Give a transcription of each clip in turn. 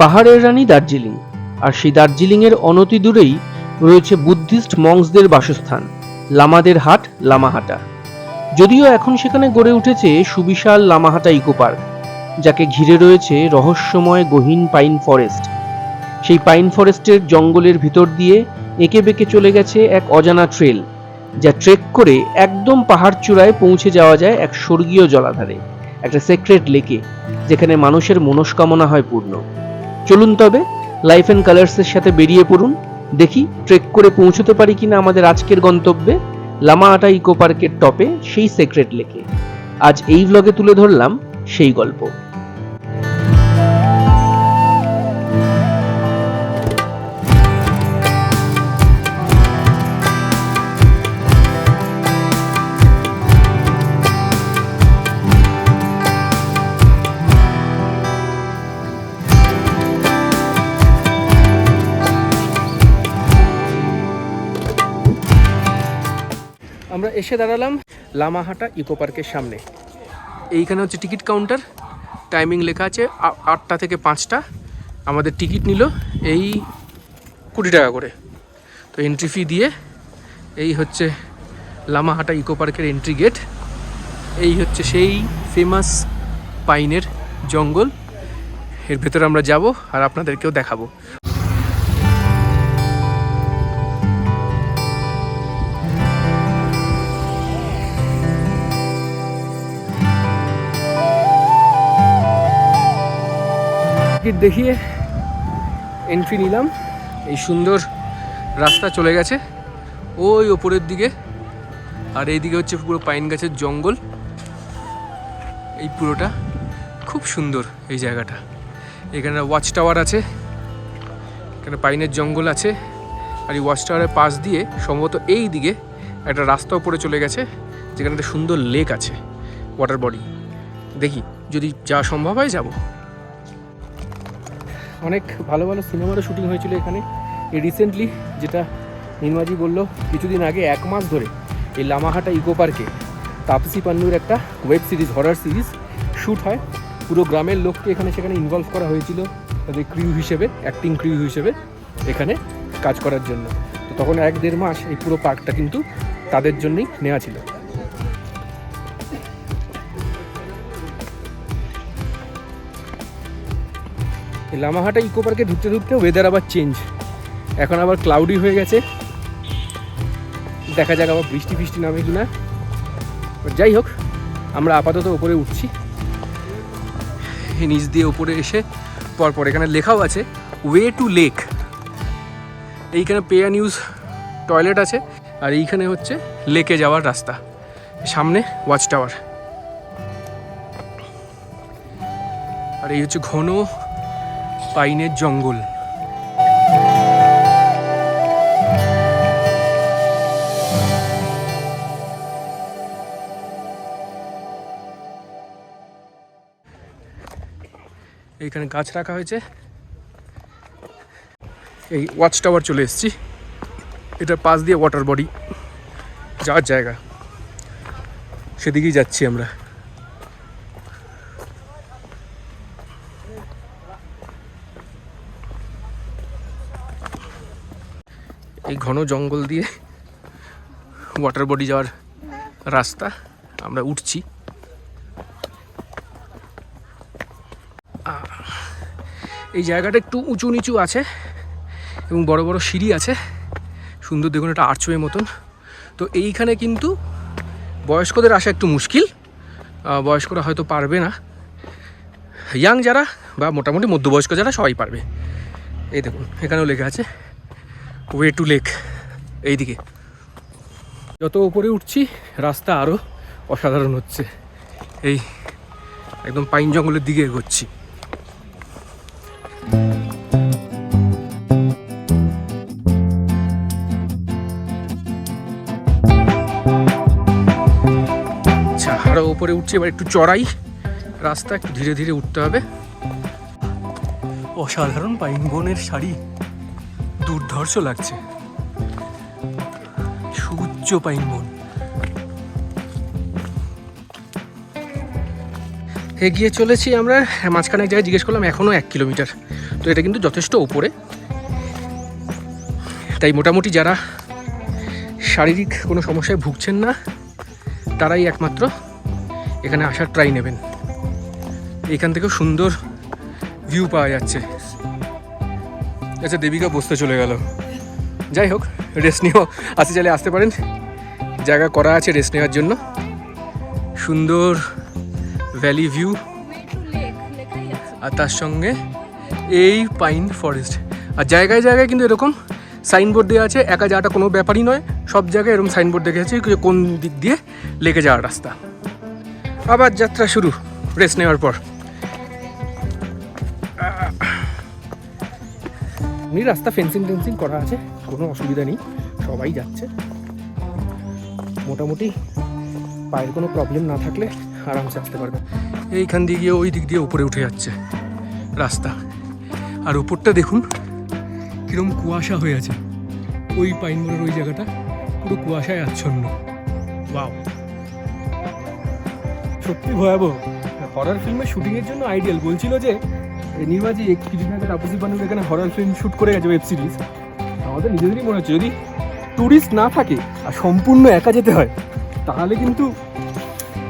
পাহাড়ের রানী দার্জিলিং, আর সেই দার্জিলিংয়ের অনতি দূরেই রয়েছে বুদ্ধিস্ট মংসদের বাসস্থান, লামাদের হাট, লামাহাটা। যদিও এখন সেখানে গড়ে উঠেছে সুবিশাল লামাহাটা ইকো পার্ক, যাকে ঘিরে রয়েছে রহস্যময় গহীন পাইন ফরেস্ট। সেই পাইন ফরেস্টের জঙ্গলের ভিতর দিয়ে এঁকে বেঁকে চলে গেছে এক অজানা ট্রেল, যা ট্রেক করে একদম পাহাড় চূড়ায় পৌঁছে যাওয়া যায় এক স্বর্গীয় জলাধারে, একটা সেক্রেট লেকে, যেখানে মানুষের মনস্কামনা হয় পূর্ণ। চলুন তবে লাইফ অ্যান্ড কালার্সের সাথে বেরিয়ে পড়ুন। দেখি ট্রেক করে পৌঁছতে পারি কিনা আমাদের আজকের গন্তব্যে। লামাআটা ইকো পার্কের টপে সেই সেক্রেট লেকে আজ এই ব্লগে তুলে ধরলাম সেই গল্প। আমরা এসে দাঁড়ালাম লামাহাটা ইকো পার্কের সামনে। এইখানে হচ্ছে টিকিট কাউন্টার। টাইমিং লেখা আছে আটটা থেকে পাঁচটা। আমাদের টিকিট নিল এই কুড়ি টাকা করে। তো এন্ট্রি ফি দিয়ে এই হচ্ছে লামাহাটা ইকো পার্কের এন্ট্রি গেট এই হচ্ছে সেই ফেমাস পাইনের জঙ্গল। এর ভেতরে আমরা যাব আর আপনাদেরকেও দেখাবো। টিকিট দেখিয়ে এন্ট্রি নিলাম। এই সুন্দর রাস্তা চলে গেছে। ওই ওপরের দিকে। আর এইদিকে হচ্ছে পুরো পাইন গাছের জঙ্গল। এই পুরোটা খুব সুন্দর এই জায়গাটা। এখানে ওয়াচ টাওয়ার আছে। এখানে পাইনের জঙ্গল আছে। আর এই ওয়াচ টাওয়ারের পাশ দিয়ে সম্ভবত এই দিকে একটা রাস্তা উপরে চলে গেছে, যেখানে একটা সুন্দর লেক আছে ওয়াটার বডি দেখি, যদি যাওয়া সম্ভব হয় যাব। অনেক ভালো ভালো সিনেমারও শুটিং হয়েছিল এখানে। এই রিসেন্টলি যেটা নির্মাজি বলল, কিছুদিন আগে, এক মাস ধরে এই লামাহাটা ইকো পার্কে তাপসি পান্নুর একটা web series horror series shoot হয়। পুরো গ্রামের লোককে এখানে সেখানে ইনভলভ করা হয়েছিল, তাদের ক্রিউ হিসেবে অ্যাক্টিং ক্রিউ হিসেবে এখানে কাজ করার জন্য। তো তখন এক দেড় মাস এই পুরো পার্কটা কিন্তু তাদের জন্যই নেওয়া ছিল। লামাহাটা ইকো পার্কে ঢুকতে ঢুকতে ওয়েদার আবার চেঞ্জ এখন আবার ক্লাউডি হয়ে গেছে। দেখা যাক আবার বৃষ্টি ফিষ্টি নামে কিনা। But যাই হোক, আমরা আপাতত ওপরে উঠছি। নিচ দিয়ে ওপরে এসে পরপর এখানে লেখাও আছে ওয়ে টু লেক এইখানে পে অ্যান্ড ইউজ টয়লেট আছে, আর এইখানে হচ্ছে লেকে যাওয়ার রাস্তা। সামনে ওয়াচ টাওয়ার আর এই হচ্ছে ঘন পাইনের জঙ্গল। এইখানে গাছ রাখা হয়েছে। এই ওয়াচ টাওয়ার চলে এসেছি। এটার পাশ দিয়ে ওয়াটার বডি যাওয়ার জায়গা। সেদিকেই যাচ্ছি আমরা। এই ঘন জঙ্গল দিয়ে ওয়াটার বডি যাওয়ার রাস্তা। আমরা উঠছি। এই জায়গাটা একটু উঁচু নিচু আছে এবং বড় বড় সিঁড়ি আছে। সুন্দর দেখুন একটা আর্চওয়ে মতন। তো এইখানে কিন্তু বয়স্কদের আসা একটু মুশকিল। বয়স্করা হয়তো পারবে না। ইয়াং যারা বা মোটামুটি মধ্যবয়স্ক যারা সবাই পারবে। এই দেখুন, এখানেও লেখা আছে। ওয়ে টু লেক এইদিকে। যত উপরে উঠছি, রাস্তা আরও অসাধারণ হচ্ছে। এই একদম পাইন জঙ্গলের দিকে এগোচ্ছি। আচ্ছা আরও উপরে উঠছি, এবার একটু চড়াই। রাস্তা একটু ধীরে ধীরে উঠতে হবে। অসাধারণ পাইন বনের শাড়ি। দুর্ধর্ষ লাগছে। সুউচ্চ পাইন মন। এগিয়ে চলেছি আমরা। মাঝখানে এক জায়গায় জিজ্ঞেস করলাম এখনও এক কিলোমিটার। তো এটা কিন্তু যথেষ্ট ওপরে তাই মোটামুটি যারা শারীরিক কোনো সমস্যায় ভুগছেন না, তারাই একমাত্র এখানে আসার ট্রাই নেবেন। এখান থেকেও সুন্দর ভিউ পাওয়া যাচ্ছে। আচ্ছা দেবিকা বসতে চলে গেল। যাই হোক রেস্ট নিয়েও আসতে চাইলে আসতে পারেন। জায়গা করা আছে রেস্ট নেওয়ার জন্য। সুন্দর ভ্যালি ভিউ আর তার সঙ্গে এই পাইন ফরেস্ট আর জায়গায় জায়গায় কিন্তু এরকম সাইনবোর্ড দেওয়া আছে, একা যাওয়াটা কোনো ব্যাপারই নয়। সব জায়গায় এরকম সাইনবোর্ড দেখে আছে কোন দিক দিয়ে লেগে যাওয়ার রাস্তা। আবার যাত্রা শুরু রেস্ট নেওয়ার পর। এমনি রাস্তা ফেন্সিং টেন্সিং করা আছে, কোনো অসুবিধা নেই, সবাই যাচ্ছে। মোটামুটি পায়ের কোনো প্রবলেম না থাকলে আরামসে আসতে পারবে। এইখান দিয়ে গিয়ে ওই দিক দিয়ে উপরে উঠে যাচ্ছে রাস্তা। আর উপরটা দেখুন, কিরম কুয়াশা হয়ে আছে। ওই পাইন মোড়ের ওই জায়গাটা পুরো কুয়াশায় আচ্ছন্ন। বাও সত্যি ভয়াবহ। হরার ফিল্মের শুটিংয়ের জন্য আইডিয়াল বলছিল যে নির্বাচী কিছুদিন আগে তাপসী বানুর এখানে হরার ফিল্ম শ্যুট করে গেছে ওয়েব সিরিজ আমাদের নিজেদেরই মনে হচ্ছে, যদি ট্যুরিস্ট না থাকে আর সম্পূর্ণ একা যেতে হয়, তাহলে কিন্তু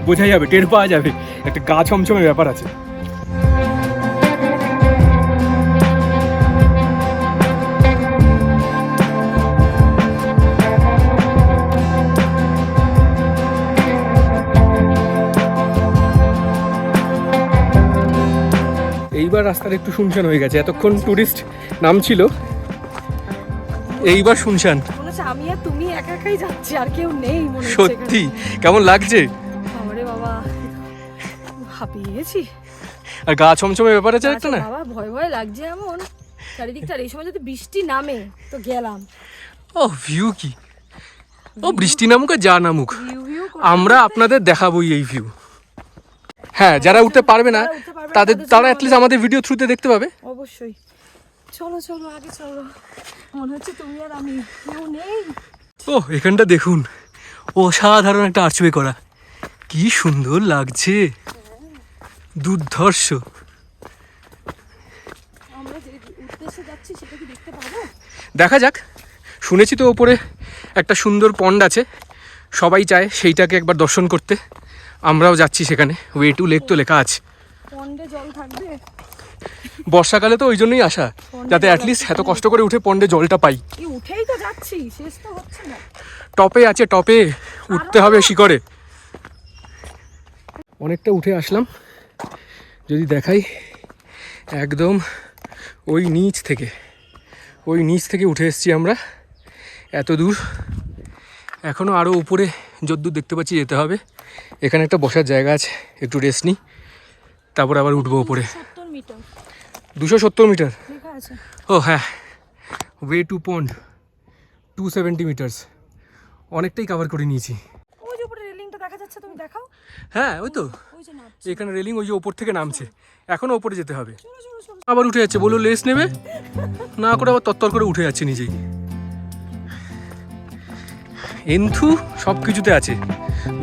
বোঝা যাবে, টের পাওয়া যাবে। একটা গা ছমছমের ব্যাপার আছে। এইবার রাস্তাটা একটু শুনশান হয়ে গেছে। এতক্ষণ টুরিস্ট নামছিল। এইবার শুনশান। আমি আর তুমি একা একাই যাচ্ছি আর কেউ নেই সত্যি? কেমন লাগছে। বাবারে বাবা। হাঁপিয়ে গেছি আর গা ছমছমে ব্যাপার আছে একটা না? বাবা ভয় ভয় লাগছে এমন। চারিদিকটা এই সময় যদি বৃষ্টি নামে তো গেলাম। ও ভিউ কি? ও বৃষ্টি নামুক আর যা নামুক। আমরা আপনাদের দেখাবোই এই ভিউ হ্যাঁ যারা উঠতে পারবে না তাদের তারা অ্যাটলিস্ট আমাদের ভিডিও থ্রুতে দেখতে পাবে। অবশ্যই। চলো চলো আগে চলো। মনে হচ্ছে তুমি আর আমি কেউ নেই। ও এখানটা দেখুন। অসাধারণ একটা আর্চওয়ে করা। কি সুন্দর লাগছে। দুর্ধর্ষ। দেখা যাক। শুনেছি তো ওপরে একটা সুন্দর পন্ড আছে। সবাই চায় সেইটাকে একবার দর্শন করতে। আমরাও যাচ্ছি সেখানে। ওয়ে টু লেক তো লেখা আছে। বর্ষাকালে তো ওই জন্যই আসা যাতে অ্যাটলিস্ট এত কষ্ট করে উঠে পন্ডে জলটা পাই। উঠেই তো যাচ্ছি শেষ তো হচ্ছে না। টপে আছে টপে উঠতে হবে শিকড়ে অনেকটা উঠে আসলাম। যদি দেখাই একদম ওই নিচ থেকে ওই নিচ থেকে উঠে এসেছি আমরা। এত দূর। এখনও আরও উপরে যদ্দূর দেখতে পাচ্ছি যেতে হবে। এখানে একটা বসার জায়গা আছে একটু রেস্ট নিই। তারপর আবার উঠবো মিটার দুশো সত্তর মিটার। ও হ্যাঁ। Way to pond to seventy metres অনেকটাই কভার করে নিয়েছি। ওই রেলিংটা দেখা যাচ্ছে তুমি হ্যাঁ ওই তো। এখানে রেলিং ওই যে ওপর থেকে নামছে। এখনও ওপরে যেতে হবে। আবার উঠে যাচ্ছে বলল লেস নেবে? না করে আবার তত্তর করে উঠে যাচ্ছে নিজেই। এন্থু সব কিছুতে আছে।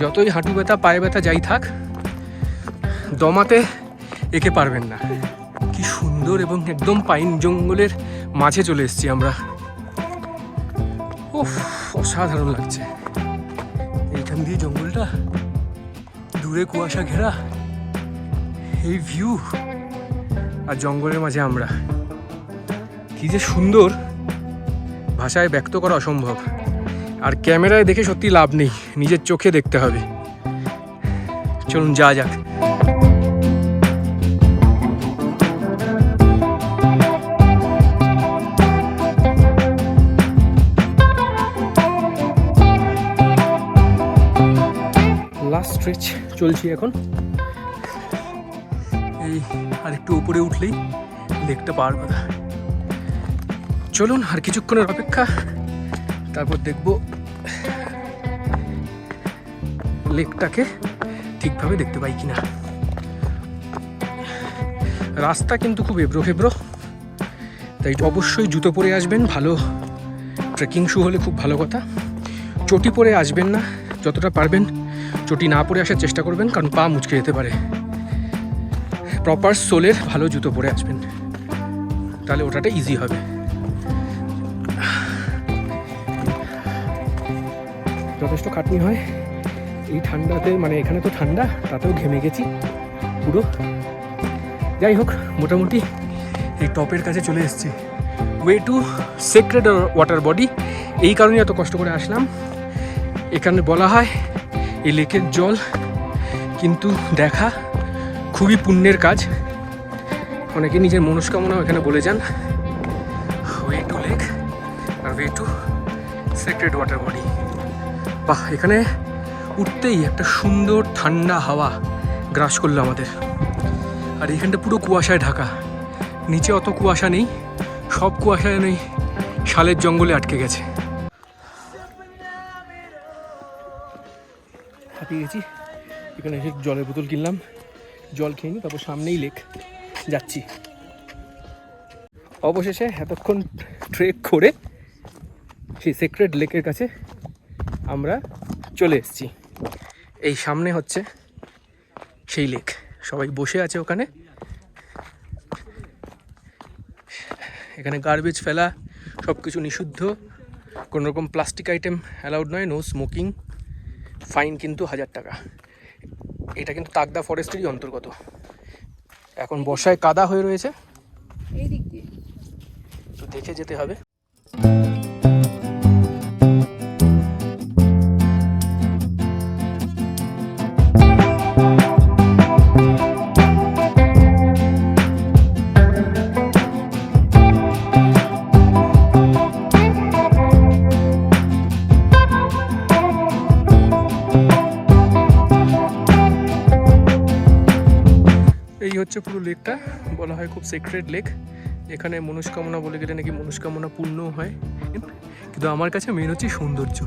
যতই হাঁটু ব্যথা, পায়ে ব্যথা যাই থাক, দমাতে একে পারবেন না। কি সুন্দর এবং একদম পাইন জঙ্গলের মাঝে চলে এসেছি আমরা। উফ, অসাধারণ লাগছে। এইখান দিয়ে জঙ্গলটা, দূরে কুয়াশা ঘেরা, এই ভিউ আর জঙ্গলের মাঝে আমরা। কি যে সুন্দর, ভাষায় ব্যক্ত করা অসম্ভব। আর ক্যামেরায় দেখে সত্যি লাভ নেই। নিজের চোখে দেখতে হবে। চলুন যা যাক। লাস্ট স্ট্রেচ চলছি এখন। এই আর একটু উপরে উঠলেই লেকটা পার কথা চলুন, আর কিছুক্ষণের অপেক্ষা। তারপর দেখব লেকটাকে ঠিকভাবে দেখতে পাই কিনা। রাস্তা কিন্তু খুব এবড়ো খেবড়ো, তাই অবশ্যই জুতো পরে আসবেন, ভালো ট্রেকিং শু হলে খুব ভালো কথা। চটি পরে আসবেন না, যতটা পারবেন চটি না পরে আসার চেষ্টা করবেন, কারণ পা মুচকে যেতে পারে। প্রপার সোলের ভালো জুতো পরে আসবেন, তাহলে ওটাটা ইজি হবে। যথেষ্ট খাটনি হয়। এই ঠান্ডাতে মানে এখানে তো ঠান্ডা, তাতেও ঘেমে গেছি, পুরো। যাই হোক, মোটামুটি এই টপের কাছে চলে এসেছি। Way to secret water body এই কারণে এত কষ্ট করে আসলাম। এখানে বলা হয়, এই লেকের জল কিন্তু দেখা খুবই পুণ্যের কাজ। অনেকে নিজের মনস্কামনাও এখানে বলে যান। Way to lake R way to secret water body বাহ, এখানে উঠতেই একটা সুন্দর ঠান্ডা হাওয়া গ্রাস করল আমাদের। আর এখানটা পুরো কুয়াশায় ঢাকা। নিচে অত কুয়াশা নেই, সব কুয়াশায় নেই শালের জঙ্গলে আটকে গেছে। হাঁপিয়ে গেছি। এখানে এসে জলের বোতল কিনলাম। জল খেয়ে নিই, তারপর সামনেই লেক। যাচ্ছি। অবশেষে এতক্ষণ ট্রেক করে সেই সেক্রেট লেকের কাছে আমরা চলে এসেছি। এই সামনে হচ্ছে সেই লেক সবাই বসে আছে ওখানে। এখানে গার্বেজ ফেলা সব কিছু নিষিদ্ধ। কোনো রকম প্লাস্টিক আইটেম অ্যালাউড নয় নো স্মোকিং ফাইন কিন্তু হাজার টাকা। এটা কিন্তু তাকদা ফরেস্টেরই অন্তর্গত। এখন বর্ষায় কাদা হয়ে রয়েছে। এই দিক দিয়ে। তো দেখে যেতে হবে। হচ্ছে পুরো লেকটা বলা হয় খুব সিক্রেট লেক এখানে মনস্কামনা বলে গেলে নাকি মনস্কামনা পূর্ণ হয়। কিন্তু আমার কাছে মেন হচ্ছে সৌন্দর্য।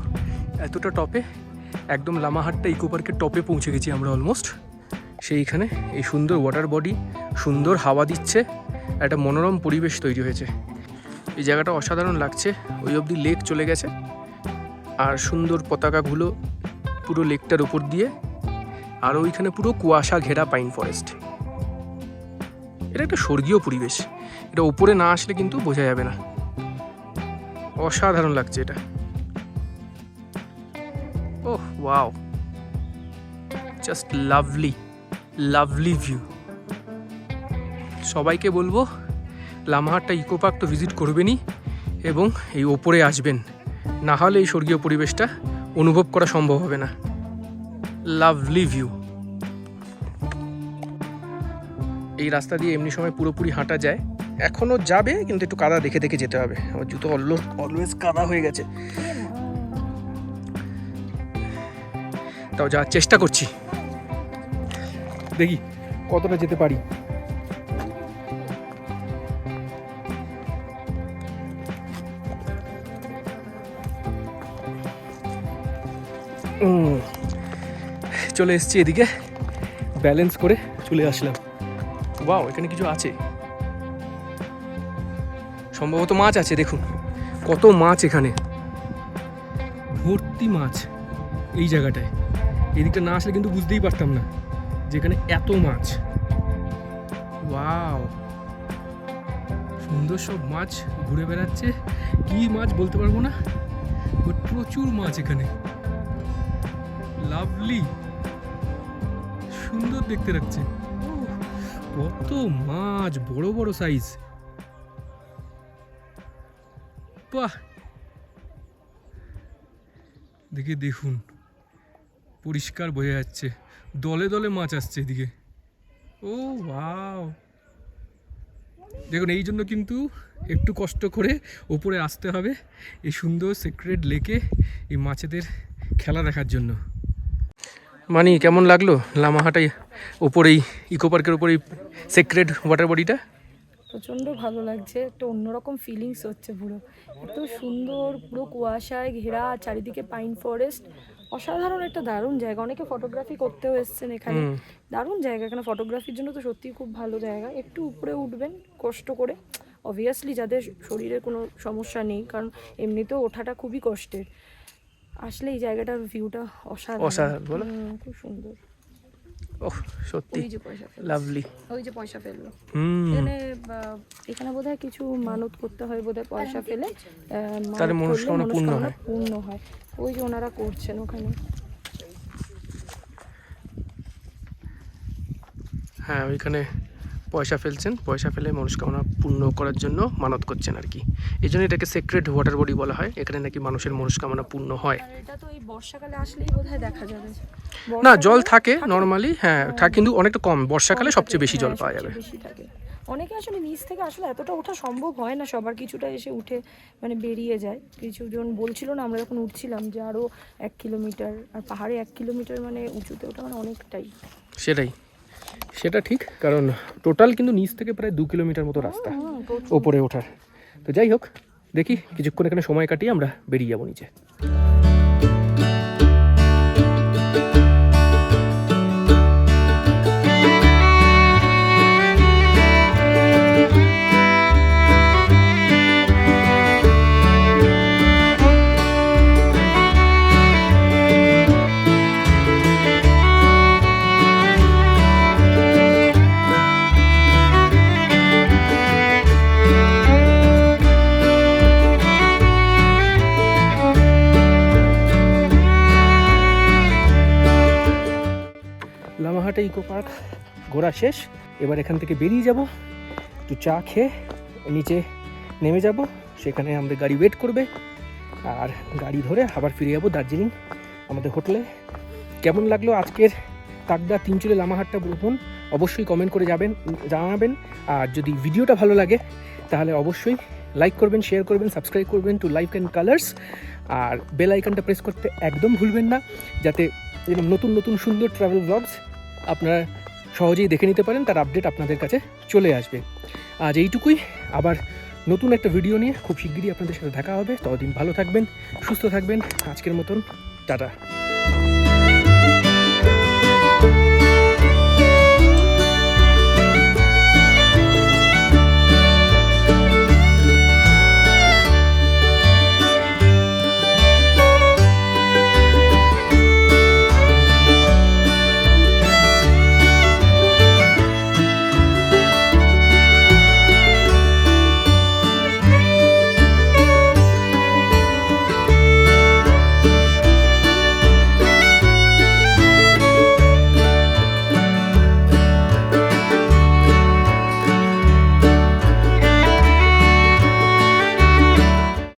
এতটা টপে, একদম লামাহাটটা ইকো পার্কের টপে পৌঁছে গেছি আমরা অলমোস্ট সেইখানে এই সুন্দর ওয়াটার বডি সুন্দর হাওয়া দিচ্ছে, একটা মনোরম পরিবেশ তৈরি হয়েছে। এই জায়গাটা অসাধারণ লাগছে, ওই অবধি লেক চলে গেছে। আর সুন্দর পতাকাগুলো পুরো লেকটার উপর দিয়ে, আর ওইখানে পুরো কুয়াশা ঘেরা পাইন ফরেস্ট এটা একটা স্বর্গীয় পরিবেশ। এটা উপরে না আসলে কিন্তু বোঝা যাবে না। অসাধারণ লাগছে এটা। ওহ, wow. Just lovely lovely view. সবাইকে বলব লামাহাটটা ইকো পার্ক তো ভিজিট করবেনই এবং এই ওপরে আসবেন। না হলে এই স্বর্গীয় পরিবেশটা অনুভব করা সম্ভব হবে না। Lovely view. এই রাস্তা দিয়ে এমনি সময় পুরোপুরি হাঁটা যায়। এখনও যাবে, কিন্তু একটু কাদা দেখে দেখে যেতে হবে। আমার জুতো অলওয়েজ কাদা হয়ে গেছে। তাও যাওয়ার চেষ্টা করছি। দেখি কতটা যেতে পারি। চলে এসেছি এদিকে। ব্যালেন্স করে চলে আসলাম। ওয়াও, এখানে কিছু আছে। সম্ভবত মাছ আছে, দেখুন। কত মাছ এখানে। ভর্তি মাছ এই জায়গাটায়। এদিকটা না আসলে কিন্তু বুঝতেই পারতাম না যেখানে এত মাছ। ওয়াও। সুন্দর সব মাছ ঘুরে বেড়াচ্ছে। কি মাছ বলতে পারব না? প্রচুর মাছ এখানে। লাভলি। সুন্দর দেখতে লাগছে। কত মাছ, বড় বড় সাইজ বাহ! দেখে দেখুন, পরিষ্কার বোঝা যাচ্ছে। দলে দলে মাছ আসছে এদিকে। ও ওয়াও দেখুন, এই জন্য কিন্তু একটু কষ্ট করে ওপরে আসতে হবে এই সুন্দর সিক্রেট লেকে এই মাছেদের খেলা দেখার জন্য। মানি কেমন লাগল লামাহাটাই ওপরেই ইকো পার্কের ওপরেই সিক্রেট ওয়াটার বডিটা প্রচণ্ড ভালো লাগছে একটা অন্যরকম ফিলিংস হচ্ছে পুরো। এত সুন্দর পুরো কুয়াশায় ঘেরা চারিদিকে পাইন ফরেস্ট অসাধারণ একটা দারুণ জায়গা। অনেকে ফটোগ্রাফি করতেও এসছেন এখানে। দারুণ জায়গা এখানে ফটোগ্রাফির জন্য তো সত্যিই খুব ভালো জায়গা। একটু উপরে উঠবেন কষ্ট করে। অবভিয়াসলি যাদের শরীরে কোনো সমস্যা নেই কারণ এমনিতেও ওঠাটা খুবই কষ্টের। আসলে এই জায়গাটার ভিউটা অসাধারণ। অসাধারণ, বলো? খুব সুন্দর। ওহ সত্যি। যে পয়সা লাভলি ওই যে পয়সা ফেলল। হুম। এখানে এখানে বোধহয় কিছু মানত করতে হয় বোধহয় পয়সা ফেলে। তাহলে মনস্কামনা পূর্ণ হয়। পূর্ণ হয়। ওই যে ওনারা করছেন ওখানে। হ্যাঁ ওইখানে পয়সা ফেলছেন পয়সা ফেলে মনস্কামনা পূর্ণ করার জন্য মানত করছেন আর কি। এই জন্য এটাকে সেক্রেট ওয়াটার বডি বলা হয়। এখানে নাকি মানুষের মনস্কামনা পূর্ণ হয়। এটা তো এই বর্ষাকালে আসলেই বোধহয় দেখা যাবে। না জল থাকে নর্মালি হ্যাঁ থাকে কিন্তু অনেকটা কম। বর্ষাকালে সবচেয়ে বেশি জল হ্যাঁ, পাওয়া যাবে। অনেকে আসলে নিচ থেকে আসলে এতটা ওঠা সম্ভব হয় না সবার কিছুটা এসে উঠে মানে বেরিয়ে যায়। কিছুজন বলছিল না আমরা যখন উঠছিলাম যে আরও এক কিলোমিটার আর পাহাড়ে এক কিলোমিটার মানে উঁচুতে ওটা মানে অনেকটাই। সেটাই। সেটা ঠিক কারণ টোটাল কিন্তু নিচ থেকে প্রায় দু কিলোমিটার মতো রাস্তা ওপরে ওঠার। তো যাই হোক দেখি কিছুক্ষণ এখানে সময় কাটিয়ে আমরা বেরিয়ে যাব নিচে। ঘোরা শেষ। এবার এখান থেকে বেরিয়ে যাব। একটু চা খেয়ে নিচে নেমে যাব। সেখানে আমাদের গাড়ি ওয়েট করবে। আর গাড়ি ধরে আবার ফিরে যাব দার্জিলিং আমাদের হোটেলে। কেমন লাগল আজকের তাকদা তিনচুলে লামাহাটটা ভ্রমণ অবশ্যই কমেন্ট করে যাবেন, জানাবেন। আর যদি ভিডিওটা ভালো লাগে, তাহলে অবশ্যই লাইক করবেন শেয়ার করবেন সাবস্ক্রাইব করবেন টু লাইফ অ্যান্ড কালার্স আর বেল আইকনটা প্রেস করতে একদম ভুলবেন না, যাতে এরকম নতুন নতুন সুন্দর ট্রাভেল ব্লগস আপনারা সহজেই দেখে নিতে পারেন, তার আপডেট আপনাদের কাছে চলে আসবে। আজ এইটুকুই। আবার নতুন একটা ভিডিও নিয়ে খুব শিগগিরই আপনাদের সাথে দেখা হবে। ততদিন ভালো থাকবেন, সুস্থ থাকবেন। আজকের মতন, টাটা।